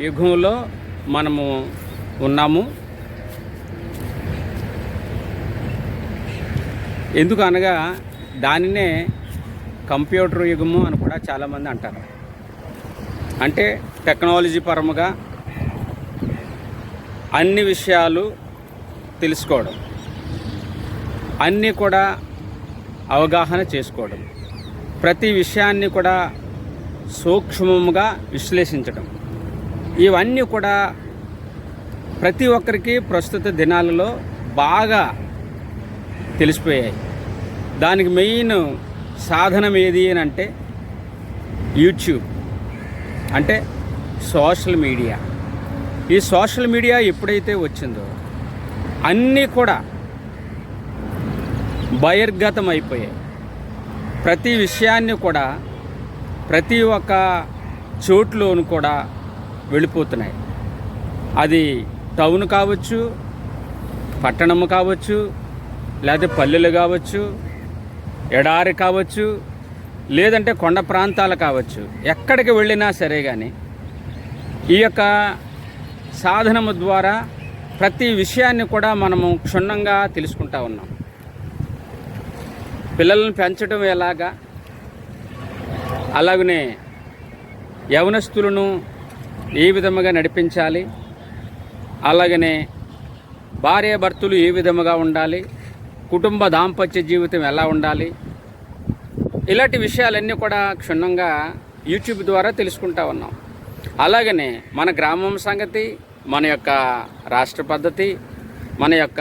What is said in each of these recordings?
యుగంలో మనము ఉన్నాము. ఎందుకు అనగా దానినే కంప్యూటర్ యుగము అని కూడా చాలామంది అంటారు. అంటే టెక్నాలజీ పరముగా అన్ని విషయాలు తెలుసుకోవడం. అన్నీ కూడా అవగాహన చేసుకోవడం. ప్రతి విషయాన్ని కూడా సూక్ష్మముగా విశ్లేషించడం. ఇవన్నీ కూడా ప్రతి ఒక్కరికి ప్రస్తుత దినాలలో బాగా తెలిసిపోయాయి. దానికి మెయిన్ సాధనం ఏది అని అంటే యూట్యూబ్. అంటే సోషల్ మీడియా. ఈ సోషల్ మీడియా ఎప్పుడైతే వచ్చిందో అన్నీ కూడా బహిర్గతం అయిపోయాయి. ప్రతి విషయాన్ని కూడా ప్రతి ఒక్క చోట్లోను కూడా వెళ్ళిపోతున్నాయి. అది టౌన్ కావచ్చు పట్టణము కావచ్చు లేకపోతే పల్లెలు కావచ్చు ఎడారి కావచ్చు లేదంటే కొండ ప్రాంతాలు కావచ్చు. ఎక్కడికి వెళ్ళినా సరే కానీ ఈ యొక్క సాధనము ద్వారా ప్రతి విషయాన్ని కూడా మనము క్షుణ్ణంగా తెలుసుకుంటా ఉన్నాం. పిల్లలను పెంచడం ఎలాగా? అలాగనే యవనస్తులను ఏ విధముగా నడిపించాలి? అలాగనే భార్యాభర్తలు ఏ విధముగా ఉండాలి? కుటుంబ దాంపత్య జీవితం ఎలా ఉండాలి? ఇలాంటి విషయాలన్నీ కూడా క్షుణ్ణంగా యూట్యూబ్ ద్వారా తెలుసుకుంటా ఉన్నాం. అలాగనే మన గ్రామం సంగతి మన యొక్క రాష్ట్ర పద్ధతి మన యొక్క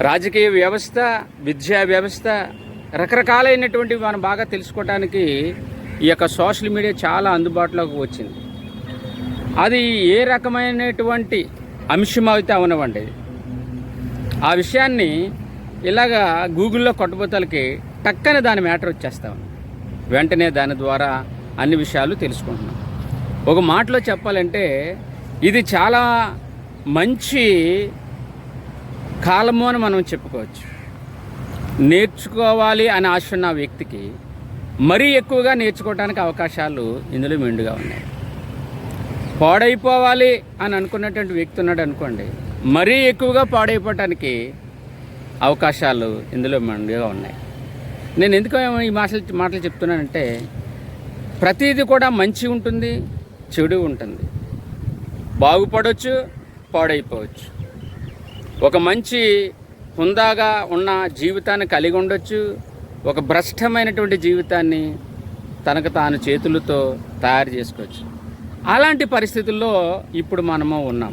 రాజకీయ వ్యవస్థ విద్యా వ్యవస్థ రకరకాలైనటువంటివి మనం బాగా తెలుసుకోవడానికి ఈ యొక్క సోషల్ మీడియా చాలా అందుబాటులోకి వచ్చింది. అది ఏ రకమైనటువంటి అంశం అయితే అవనవండి ఆ విషయాన్ని ఇలాగా గూగుల్లో కొట్టబోతలకి టక్కనే దాని మ్యాటర్ వచ్చేస్తాం వెంటనే దాని ద్వారా అన్ని విషయాలు తెలుసుకుంటున్నాం. ఒక మాటలో చెప్పాలంటే ఇది చాలా మంచి కాలము అని మనం చెప్పుకోవచ్చు. నేర్చుకోవాలి అని ఆశ ఉన్న వ్యక్తికి మరీ ఎక్కువగా నేర్చుకోవడానికి అవకాశాలు ఇందులో మెండుగా ఉన్నాయి. పాడైపోవాలి అని అనుకున్నటువంటి వ్యక్తి ఉన్నాడు అనుకోండి మరీ ఎక్కువగా పాడైపోవటానికి అవకాశాలు ఇందులో మెండుగా ఉన్నాయి. నేను ఎందుకు ఈ మాటలు మాటలు చెప్తున్నానంటే ప్రతిదీ కూడా మంచి ఉంటుంది చెడు ఉంటుంది. బాగుపడవచ్చు పాడైపోవచ్చు. ఒక మంచి హుందాగా ఉన్న జీవితాన్ని కలిగి ఉండొచ్చు ఒక భ్రష్టమైనటువంటి జీవితాన్ని తనకు తాను చేతులతో తయారు చేసుకోవచ్చు. అలాంటి పరిస్థితుల్లో ఇప్పుడు మనము ఉన్నాం.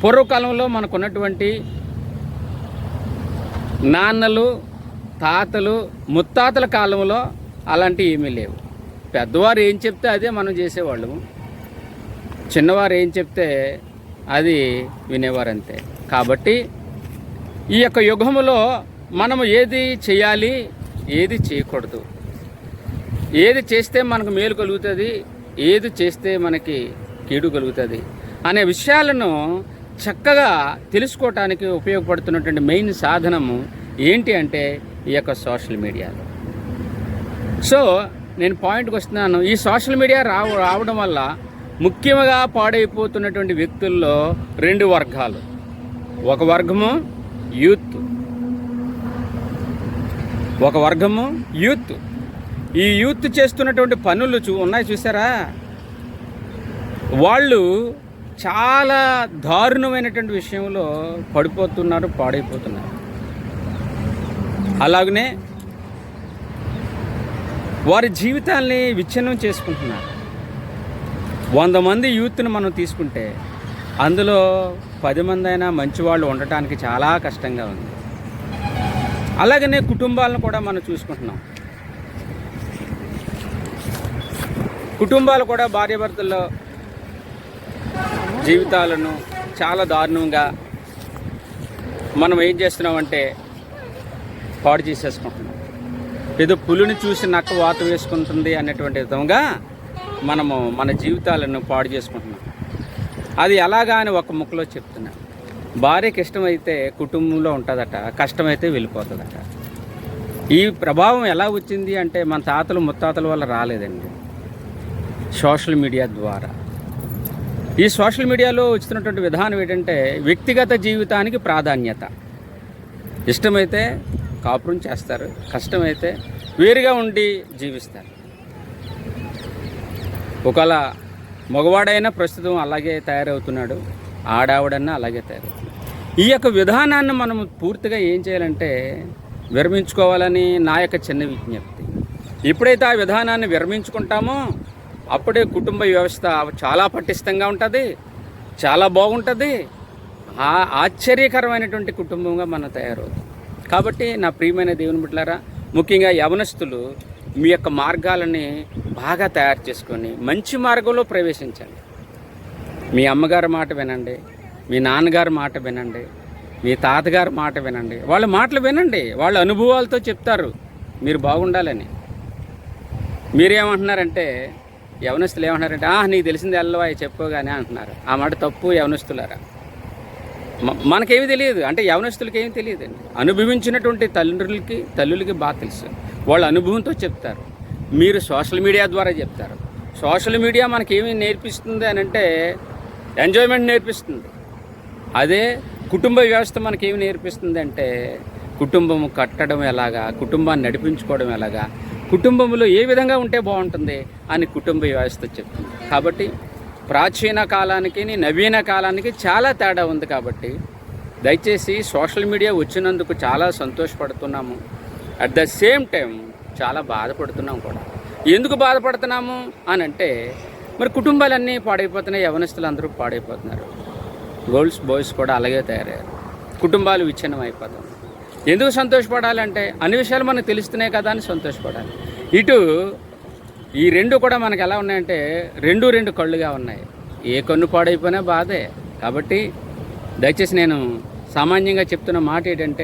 పూర్వకాలంలో మనకున్నటువంటి నాన్నలు తాతలు ముత్తాతల కాలంలో అలాంటివి ఏమీ లేవు. పెద్దవారు ఏం చెప్తే అదే మనం చేసేవాళ్ళము. చిన్నవారు ఏం చెప్తే అది వినేవారు అంతే కాబట్టి ఈ యొక్క యుగములో మనము ఏది చేయాలి ఏది చేయకూడదు. ఏది చేస్తే మనకు మేలు కలుగుతుంది ఏది చేస్తే మనకి కీడు కలుగుతుంది అనే విషయాలను చక్కగా తెలుసుకోవటానికి ఉపయోగపడుతున్నటువంటి మెయిన్ సాధనము ఏంటి అంటే ఈ యొక్క సోషల్ మీడియాలో సో నేను పాయింట్కి వస్తున్నాను. ఈ సోషల్ మీడియా రావ రావడం వల్ల ముఖ్యంగా పాడైపోతున్నటువంటి వ్యక్తుల్లో రెండు వర్గాలు. ఒక వర్గము యూత్ ఒక వర్గము యూత్. ఈ యూత్ చేస్తున్నటువంటి పనులు చూ ఉన్నాయి చూసారా వాళ్ళు చాలా దారుణమైనటువంటి విషయంలో పడిపోతున్నారు పాడైపోతున్నారు. అలాగనే వారి జీవితాల్ని విచ్ఛిన్నం చేసుకుంటున్నారు. వంద మంది యూత్ని మనం తీసుకుంటే అందులో పది మంది అయినా మంచి వాళ్ళు ఉండటానికి చాలా కష్టంగా ఉంది. అలాగనే కుటుంబాలను కూడా మనం చూసుకుంటున్నాం. కుటుంబాలు కూడా భార్యాభర్తల్లో జీవితాలను చాలా దారుణంగా మనం ఏం చేస్తున్నామంటే పాడు చేసేసుకుంటున్నాం. ఏదో పులిని చూసి నక్క వాత వేసుకుంటుంది అనేటువంటి విధంగా మనము మన జీవితాలను పాడు చేసుకుంటున్నాం. అది ఎలాగా అని ఒక ముక్కలో చెప్తున్నాను భార్యకి ఇష్టమైతే కుటుంబంలో ఉంటుందట కష్టమైతే వెళ్ళిపోతుందట. ఈ ప్రభావం ఎలా వచ్చింది అంటే మన తాతలు ముత్తాతల వల్ల రాలేదండి. సోషల్ మీడియా ద్వారా. ఈ సోషల్ మీడియాలో వచ్చినటువంటి విధానం ఏంటంటే వ్యక్తిగత జీవితానికి ప్రాధాన్యత. ఇష్టమైతే కాపురం చేస్తారు కష్టమైతే వేరుగా ఉండి జీవిస్తారు. ఒకవేళ మగవాడైనా ప్రస్తుతం అలాగే తయారవుతున్నాడు ఆడావిడన్నా అలాగే తయారు ఈ యొక్క విధానాన్ని మనం పూర్తిగా ఏం చేయాలంటే విరమించుకోవాలని నా యొక్క చిన్న విజ్ఞప్తి. ఎప్పుడైతే ఆ విధానాన్ని విరమించుకుంటామో అప్పుడే కుటుంబ వ్యవస్థ చాలా పటిష్టంగా ఉంటుంది చాలా బాగుంటుంది ఆ ఆశ్చర్యకరమైనటువంటి కుటుంబంగా మనం తయారవుతాం కాబట్టి నా ప్రియమైన దేవుని బిడ్డలారా ముఖ్యంగా యవనస్తులు మీ యొక్క మార్గాలని బాగా తయారు చేసుకొని మంచి మార్గంలో ప్రవేశించండి. మీ అమ్మగారి మాట వినండి మీ నాన్నగారి మాట వినండి మీ తాతగారి మాట వినండి. వాళ్ళ మాటలు వినండి వాళ్ళ అనుభవాలతో చెప్తారు మీరు బాగుండాలని. మీరేమంటున్నారంటే యవనస్తులు ఏమంటున్నారంటే ఆహ్ నీకు తెలిసింది ఎల్లవా చెప్పుకోగానే అంటున్నారు. ఆ మాట తప్పు యవనస్తులారా? మనకేమి తెలియదు. అంటే యవనస్తులకి ఏమి తెలియదండి. అనుభవించినటువంటి తల్లిదండ్రులకి తల్లులకి బాగా తెలుసు. వాళ్ళ అనుభవంతో చెప్తారు. మీరు సోషల్ మీడియా ద్వారా చెప్తారు. సోషల్ మీడియా మనకేమి నేర్పిస్తుంది అని అంటే ఎంజాయ్మెంట్ నేర్పిస్తుంది. అదే కుటుంబ వ్యవస్థ మనకేమి నేర్పిస్తుంది అంటే కుటుంబం కట్టడం ఎలాగా కుటుంబాన్ని నడిపించుకోవడం ఎలాగా కుటుంబంలో ఏ విధంగా ఉంటే బాగుంటుంది అని కుటుంబ వ్యవస్థ చెప్తుంది. కాబట్టి ప్రాచీన కాలానికి నవీన కాలానికి చాలా తేడా ఉంది కాబట్టి దయచేసి సోషల్ మీడియా వచ్చినందుకు చాలా సంతోషపడుతున్నాము. అట్ ద సేమ్ టైం చాలా బాధపడుతున్నాం కూడా. ఎందుకు బాధపడుతున్నాము అని అంటే మరి కుటుంబాలన్నీ పాడైపోతున్నాయి యవనస్తులు అందరూ పాడైపోతున్నారు. గర్ల్స్ బాయ్స్ కూడా అలాగే తయారయ్యారు. కుటుంబాలు విచ్ఛిన్నం అయిపోతాం. ఎందుకు సంతోషపడాలంటే అన్ని విషయాలు మనకు తెలుస్తున్నాయి కదా అని సంతోషపడాలి. ఇటు ఈ రెండు కూడా మనకు ఎలా ఉన్నాయంటే రెండు రెండు కళ్ళుగా ఉన్నాయి. ఏ కన్ను పాడైపోయినా బాధే. కాబట్టి దయచేసి నేను సామాన్యంగా చెప్తున్న మాట ఏంటంటే